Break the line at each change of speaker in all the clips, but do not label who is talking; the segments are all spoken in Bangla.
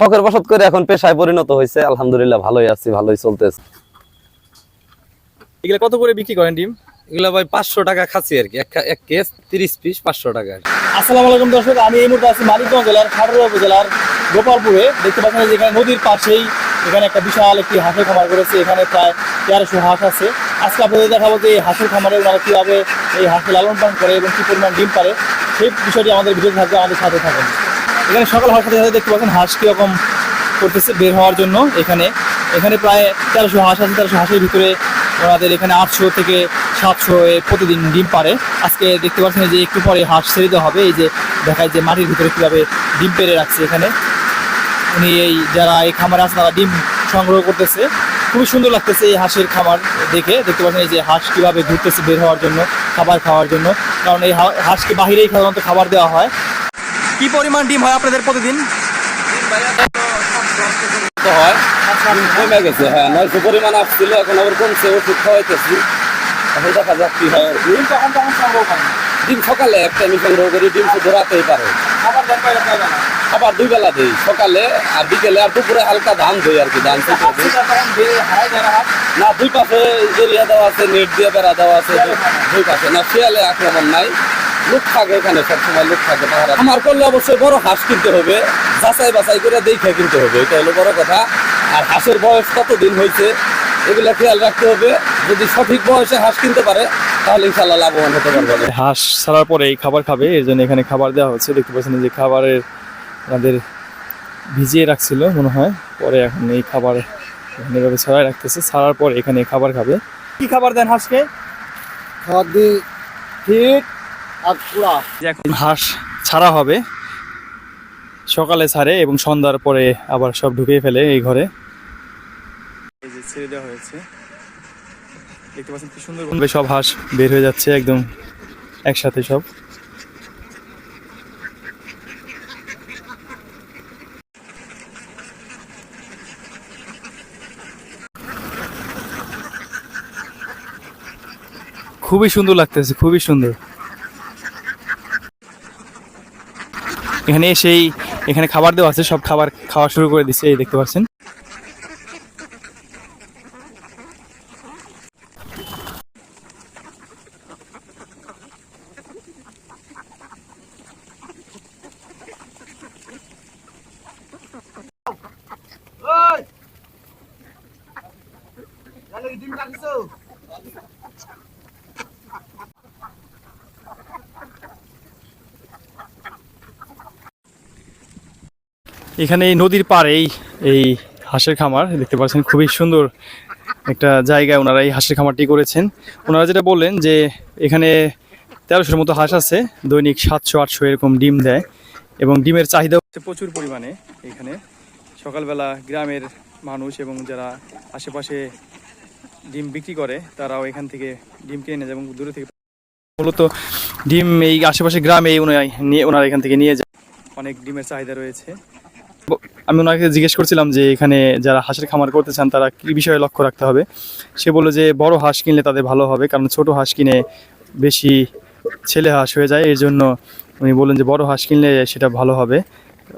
শখের বসত করে এখন পেশায় পরিণত হয়েছে। আলহামদুলিল্লাহ ভালোই আছি ভালোই চলতেছে।
এগুলো কত করে বিক্রি করেন ডিম?
এগুলা ভাই পাঁচশো টাকা খাচ্ছি আর কি। এক কেস তিরিশ পিস পাঁচশো টাকা।
আসসালামু আলাইকুম দর্শক আমি এই মুহূর্তে আছি মানিকগঞ্জ জেলার খাগড়া উপজেলার গোপালপুরে। দেখতে পাচ্ছেন যে এখানে নদীর পাশেই এখানে একটা বিশাল একটি হাঁসের খামার করেছে। এখানে প্রায় তেরোশো হাঁস আছে। আজকে আপনাদের দেখাবো যে এই হাঁসের খামারে ওনারা কীভাবে এই হাঁসকে লালন পালন করে এবং কী পরিমাণ ডিম পারে। সেই বিষয়টি আমাদের ভিডিও থাকবে আমাদের সাথে থাকেন। এখানে সকাল হওয়ার সাথে সাথে দেখতে পাচ্ছেন হাঁস কীরকম করতেছে বের হওয়ার জন্য এখানে। এখানে প্রায় তেরোশো হাঁস আছে, তেরোশো হাঁসের ভিতরে ওনাদের এখানে আটশো থেকে সাতশো প্রতিদিন ডিম পারে আজকে দেখতে পাচ্ছেন যে একটু পরে হাঁস ছেড়ে হবে, এই যে দেখায় যে মাটির ভিতরে কীভাবে ডিম পেরে রাখছে এখানে। উনি এই যারা এই খামারে আছে, তারা ডিম সংগ্রহ করতেছে। খুবই সুন্দর লাগতেছে এই হাঁসের খামার দেখে। দেখতে পাচ্ছেন এই যে হাঁস কীভাবে ঘুরতেছে বের হওয়ার জন্য, খাবার খাওয়ার জন্য। কারণ এই হাঁসকে বাহিরেই সাধারণত খাবার দেওয়া হয়। কি পরিমাণ ডিম হয় আপনাদের প্রতিদিন?
হয় কমে গেছে হ্যাঁ নয়শো পরিমাণ আসছিল এখন আবার কমছে ওষুধ খাওয়াইতেছি। এখন দেখা যাক কি হয়
ডিম কখন কখন সংগ্রহ করেন।
ডিম সকালে একটা আমি সংগ্রহ করি ডিম শুধু রাতেই পারে। আবার দুই বেলা দিই সকালে আর বিকেলে আর দুপুরে হালকা ধান দিই আর কি ধান
হারাই যায় না
দুই পাশে এরিয়া দেওয়া আছে নেট দিয়ে বেড়া দেওয়া আছে দুই- দুই পাশে। না শিয়ালে আক্রমণ নাই। লোক থাকে এখানে সবসময় লোক থাকে পাহারা। আমার করলে অবশ্যই বড় হাঁস কিনতে হবে যাচাই বাছাই করে দেখে কিনতে হবে এটা হলো বড় কথা। আর হাঁসের বয়স কতদিন হয়েছে এগুলা খেয়াল রাখতে হবে। যদি সঠিক বয়সে হাঁস কিনতে পারে তাহলে ইনশাল্লাহ লাভবান হতে পারবে
হাঁস ছাড়ার পরে এই খাবার খাবে এর জন্য এখানে খাবার দেওয়া হচ্ছে। দেখতে পাচ্ছেন যে খাবারের আমাদের ভিজিয়ে রাখছিল মনে হয়। পরে এখন এই খাবার এভাবে ছড়াই রাখতেছে। ছাড়ার পরে এখানে খাবার খাবে। কি খাবার দেন হাঁসকে?
খাদি ফিট আর
এখন হাঁস ছাড়া হবে। সকালে ছাড়ে এবং সন্ধ্যার পরে আবার সব ঢুকিয়ে ফেলে এই ঘরে। ছেড়ে দেওয়া হয়েছে। দেখতে পাচ্ছেন সব হাঁস বের হয়ে যাচ্ছে একদম একসাথে সব। খুবই সুন্দর লাগতেছে, খুবই সুন্দর। এখানে এসেই এখানে খাবার দেওয়া আছে, সব খাবার খাওয়া শুরু করে দিচ্ছে, এই দেখতে পাচ্ছেন। এখানে এই নদীর পাড়ে এই হাঁসের খামার, দেখতে পাচ্ছেন খুবই সুন্দর একটা জায়গায় ওনারা এই হাঁসের খামারটি করেছেন। ওনারা যেটা বললেন যে এখানে তেরোশোর মতো হাঁস আছে, দৈনিক সাতশো, আটশো এরকম ডিম দেয় এবং ডিমের চাহিদা হচ্ছে প্রচুর পরিমাণে এখানে। সকালবেলা গ্রামের মানুষ এবং যারা আশেপাশে ডিম বিক্রি করে, তারাও এখান থেকে ডিম কিনে নেয় এবং দূরে থেকে মূলত ডিম এই আশেপাশে গ্রামে নিয়ে ওনারা এখান থেকে নিয়ে যায়। অনেক ডিমের চাহিদা রয়েছে। আমি ওনাকে জিজ্ঞেস করছিলাম যে এখানে যারা হাঁসের খামার করতে চান, তারা কী বিষয়ে লক্ষ্য রাখতে হবে? সে বলল যে বড় হাঁস কিনলে তাদের ভালো হবে, কারণ ছোট হাঁস কিনে বেশি ছেলে হাঁস হয়ে যায়। এর জন্য উনি বললেন যে বড় হাঁস কিনলে সেটা ভালো হবে।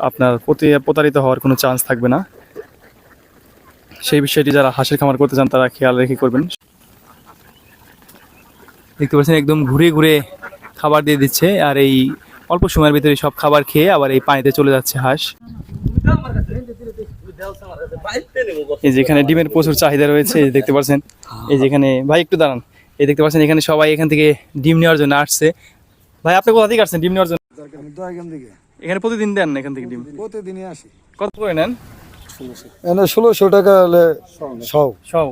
আপনার প্রতি প্রতারিত হওয়ার কোনো চান্স থাকবে না। সেই বিষয়টি যারা হাঁসের খামার করতে চান, তারা খেয়াল রেখে করবেন। দেখতে পাচ্ছেন, একদম ঘুরে ঘুরে খাবার দিয়ে দিচ্ছে। আর এই অল্প সময়ের ভিতরে সব খাবার খেয়ে আবার এই পানিতে চলে যাচ্ছে হাঁস। এই যে এখানে ডিমের প্রচুর চাহিদা রয়েছে এই দেখতে পাচ্ছেন। এই যে এখানে ভাই একটু দাঁড়ান। এই দেখতে পাচ্ছেন এখানে সবাই এখান থেকে ডিম নেওয়ার জন্য আসছে। ভাই আপনি কোথা থেকে আসছেন ডিম নেওয়ার জন্য? এখানে প্রতিদিন দেন এখান থেকে ডিম?
প্রতিদিনই আসি
কত করে নেন?
ষোলোশো টাকা হলে সব।
সব।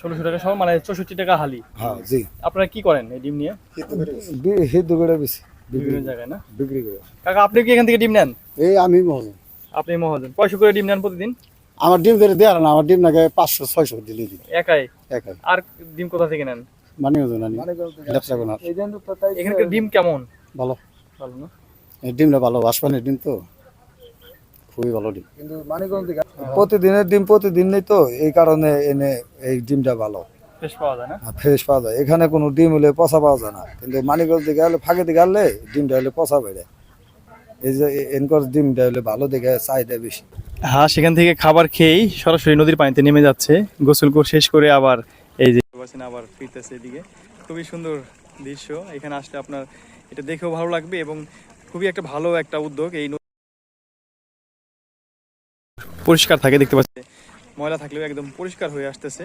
ষোলোশো টাকা সব মানে চৌষট্টি টাকা হালি।
হ্যাঁ জি।
আপনারা কি করেন এই ডিম নিয়ে?
হিন্দু করে বেশি।
বিভিন্ন জায়গায় না?
বিক্রি করে।
কাকা আপনি কি এখান থেকে ডিম নেন?
এই আমি মহল।
আপনি মহাজন কয়শো করে ডিম নেন প্রতিদিন?
আমার ডিম ধরে দেওয়ার না আমার ডিম নাকি পাঁচশো ছয়শো দিলে দিই।
একাই?
একাই।
আর ডিম কোথা থেকে নেন?
মানে ওজন আনি ব্যবসা কোন
এখানকার ডিম কেমন?
ভালো।
ভালো না?
এই ডিমটা ভালো বাসপানির ডিম তো। খুবই ভালো ডিম। প্রতিদিনের ডিম প্রতিদিন নেই তো এই কারণে এনে এই ডিমটা ভালো।
ফ্রেশ পাওয়া যায় না?
ফ্রেশ পাওয়া যায়। এখানে কোনো ডিম হলে পচা পাওয়া যায় না। কিন্তু মানিকগঞ্জ দিকে গেলে ফাঁকে দিকে গেলে ডিমটা হলে পচা বেড়ে। এই যে এনকর ডিমটা হলে ভালো দেখে চাহিদা বেশি।
হাঁস সেখান থেকে খাবার খেয়েই সরাসরি নদীর পানিতে নেমে যাচ্ছে। গোসল করে শেষ করে আবার এই যে আবার ফিরতেছে এদিকে। খুবই সুন্দর দৃশ্য। এখানে আসলে আপনার এটা দেখেও ভালো লাগবে এবং খুবই একটা ভালো একটা উদ্যোগ। এই পরিষ্কার থাকে দেখতে পাচ্ছি ময়লা থাকলেও একদম পরিষ্কার হয়ে আসতেছে।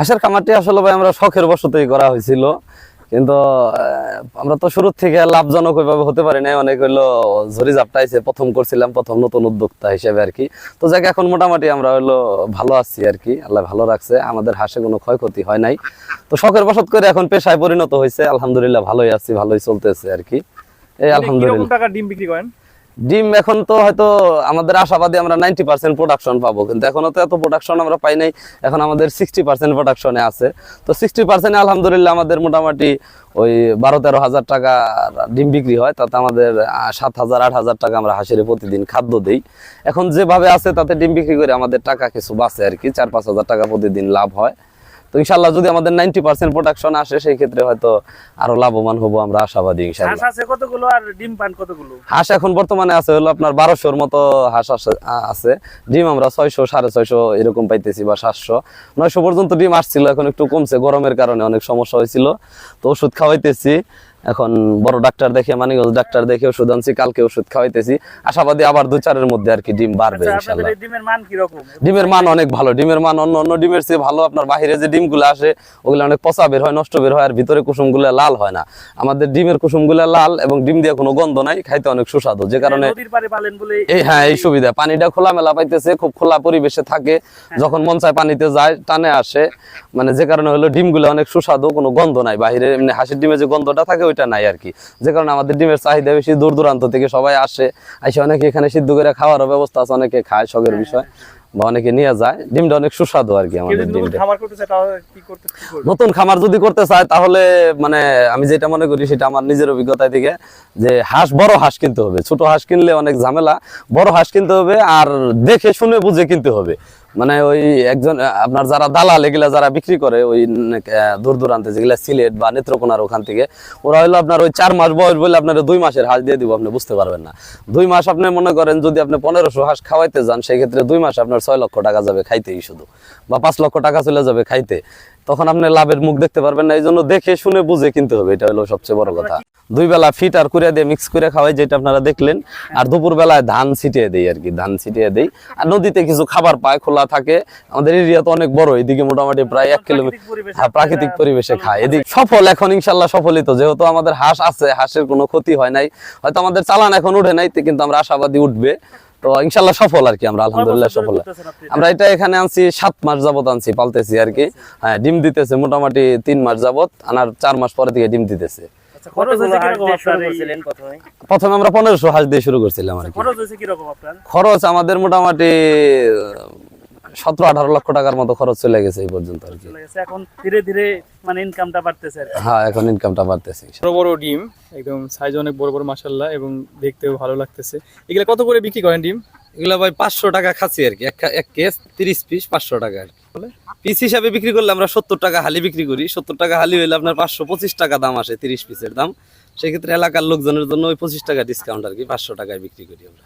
হাঁসের খামারটি আসলে ভাই আমরা শখের বশতই করা হয়েছিল। কিন্তু আমরা তো শুরু থেকে লাভজনক ওইভাবে হতে পারি নাই। অনেক হইল ঝরি ঝাপটাইছে প্রথম করছিলাম প্রথম নতুন উদ্যোক্তা হিসেবে আর কি। তো যাকে এখন মোটামুটি আমরা হইল ভালো আছি আর কি। আল্লাহ ভালো রাখছে আমাদের হাসে কোনো ক্ষয়ক্ষতি হয় নাই। তো শখের বসত করে এখন পেশায় পরিণত হয়েছে। আলহামদুলিল্লাহ ভালোই আছি ভালোই চলতেছে আর কি। এই আলহামদুলিল্লাহ।
টাকা ডিম বিক্রি করেন?
ডিম এখন তো হয়তো আমাদের আশাবাদী আমরা নাইনটি পার্সেন্ট প্রোডাকশন পাবো, কিন্তু এখনও তো এত প্রোডাকশন আমরা পাই নাই, এখন আমাদের সিক্সটি পার্সেন্ট প্রোডাকশনে আছে। তো সিক্সটি পার্সেন্ট আলহামদুলিল্লাহ আমাদের মোটামুটি ওই বারো তেরো হাজার টাকা ডিম বিক্রি হয়, তাতে আমাদের সাত হাজার, আট হাজার টাকা আমরা হাঁসের প্রতিদিন খাদ্য দেই। এখন যেভাবে আছে তাতে ডিম বিক্রি করে আমাদের টাকা কিছু বাঁচে আর কি, চার পাঁচ হাজার টাকা প্রতিদিন লাভ হয়। তো ইনশাল্লাহ যদি আমাদের নাইনটি পার্সেন্ট প্রোডাকশন আসে সেই ক্ষেত্রে হয়তো আরও লাভবান হব আমরা আশাবাদী ইনশাল্লাহ
হাঁস আছে কতগুলো আর ডিম পান কতগুলো?
হাঁস এখন বর্তমানে আছে হলো আপনার বারোশোর মতো হাঁস আছে- আছে। ডিম আমরা ছয়শো সাড়ে ছয়শো এরকম পাইতেছি বা সাতশো। নয়শো পর্যন্ত ডিম আসছিল এখন একটু কমছে। গরমের কারণে অনেক সমস্যা হয়েছিল। তো ওষুধ খাওয়াইতেছি। এখন বড় ডাক্তার দেখে মানিগঞ্জ ডাক্তার দেখে ওষুধ আনছি কালকে ওষুধ খাওয়াইতেছি। আশাবাদী আবার দু চারের মধ্যে আর কি ডিম বাড়বে
আচ্ছা,
ইনশাল্লাহ।
ডিমের মান কীরকম?
ডিমের মান অনেক ভালো ডিমের মান অন্য অন্য ডিমের চেয়ে ভালো। আপনার বাইরে যে ডিমগুলো আসে ওগুলো অনেক পচা বের হয় নষ্ট বের হয় আর ভিতরে কুসুমগুলো লাল হয় না। আমাদের ডিমের কুসুমগুলো লাল এবং ডিম দিয়ে কোনো গন্ধ নাই খাইতে অনেক সুস্বাদু। যে কারণে
নদীর পাড়ে পালেন বলে
এই হ্যাঁ এই সুবিধা। পানিটা খোলা মেলা পাইতেছে খুব খোলা পরিবেশে থাকে। যখন মন চায় পানিতে যায় টানে আসে। মানে যে কারণে হলো ডিমগুলো অনেক সুস্বাদু কোনো গন্ধ নাই। বাইরে এমনি হাসির ডিমে যে গন্ধটা থাকে ওইটা নাই আর কি। যে কারণে আমাদের ডিমের চাহিদা বেশি দূর দূরান্ত থেকে সবাই আসে আসে অনেকে এখানে সিদ্ধ করে খাওয়ারও ব্যবস্থা আছে অনেকে খায় শখের বিষয় বা অনেকে নিয়ে যায়। ডিমটা অনেক সুস্বাদু আর কি আমাদের ডিমটা? নতুন খামার যদি করতে চায় তাহলে মানে আমি যেটা মনে করি সেটা আমার নিজের অভিজ্ঞতা থেকে যে হাঁস বড় হাঁস কিনতে হবে। ছোট হাঁস কিনলে অনেক ঝামেলা বড় হাঁস কিনতে হবে আর দেখে শুনে বুঝে কিনতে হবে। মানে ওই একজন আপনার যারা দালাল, এগুলা যারা বিক্রি করে, ওই দূর দূরান্তে যেগুলা সিলেট বা নেত্রকোনার ওখান থেকে, ওরা হলো আপনার ওই চার মাস বয়স বলে আপনার দুই মাসের হাঁস দিয়ে দিব, আপনি বুঝতে পারবেন না। দুই মাস আপনি মনে করেন যদি আপনি পনেরোশো হাঁস খাওয়াইতে যান, সেক্ষেত্রে দুই মাস আপনার ছয় লক্ষ টাকা যাবে খাইতেই শুধু, বা পাঁচ লক্ষ টাকা চলে যাবে খাইতে। তখন আপনি লাভের মুখ দেখতে পারবেন না এই জন্য দেখে শুনে বুঝে কিনতে হবে এটা হলো সবচেয়ে বড় কথা। দুই বেলা ফিট আর কুড়িয়া দিয়ে মিক্স করে খাওয়াই যেটা আপনারা দেখলেন। আর দুপুর বেলায় ধান ছিটিয়ে দেই আর কি ধান ছিটিয়ে দেই। আর নদীতে কিছু খাবার পায় খোলা থাকে। আমাদের এরিয়া তো অনেক বড় এদিকে মোটামুটি প্রায় এক কিলোমিটার হ্যাঁ প্রাকৃতিক পরিবেশে খায়। এদিক সফল এখন ইনশাল্লাহ সফলিত যেহেতু আমাদের হাঁস আছে হাঁসের কোনো ক্ষতি হয় নাই। হয়তো আমাদের চালান এখন উঠে নাই কিন্তু আমরা আশাবাদী উঠবে। তো ইনশাল্লাহ সফল আর কি আমরা আলহামদুলিল্লাহ সফল? আমরা এটা এখানে আনছি সাত মাস যাবত আনছি পালতেছি আর কি। হ্যাঁ ডিম দিতেছে মোটামুটি তিন মাস যাবত আনার চার মাস পরে থেকে ডিম দিতেছে।
আচ্ছা,
প্রথমে? আমরা পনেরোশো হাঁস দিয়ে শুরু করছিলাম আর কি।
কীরকম আপনার?
খরচ আমাদের মোটামুটি সতেরো আঠারো লক্ষ টাকার মতো খরচ চলে গেছে এই পর্যন্ত আর কি।
এখন ধীরে ধীরে মানে ইনকামটা বাড়তেছে
হ্যাঁ এখন ইনকামটা বাড়তেছে
বড় বড় ডিম একদম সাইজ অনেক বড় বড় মাসাল্লাহ এবং দেখতেও ভালো লাগতেছে। এগুলা কত করে বিক্রি করেন ডিম?
এগুলো ভাই পাঁচশো টাকা খাচ্ছি আর কি। এক কেস তিরিশ পিস পাঁচশো টাকা আর কি। পিস হিসাবে বিক্রি করলে আমরা সত্তর টাকা হালি বিক্রি করি। সত্তর টাকা হালি হইলে আপনার পাঁচশো পঁচিশ টাকা দাম আসে তিরিশ পিসের দাম। সেক্ষেত্রে এলাকার লোকজনের জন্য ওই পঁচিশ টাকা ডিসকাউন্ট আর কি পাঁচশো টাকায় বিক্রি করি আমরা।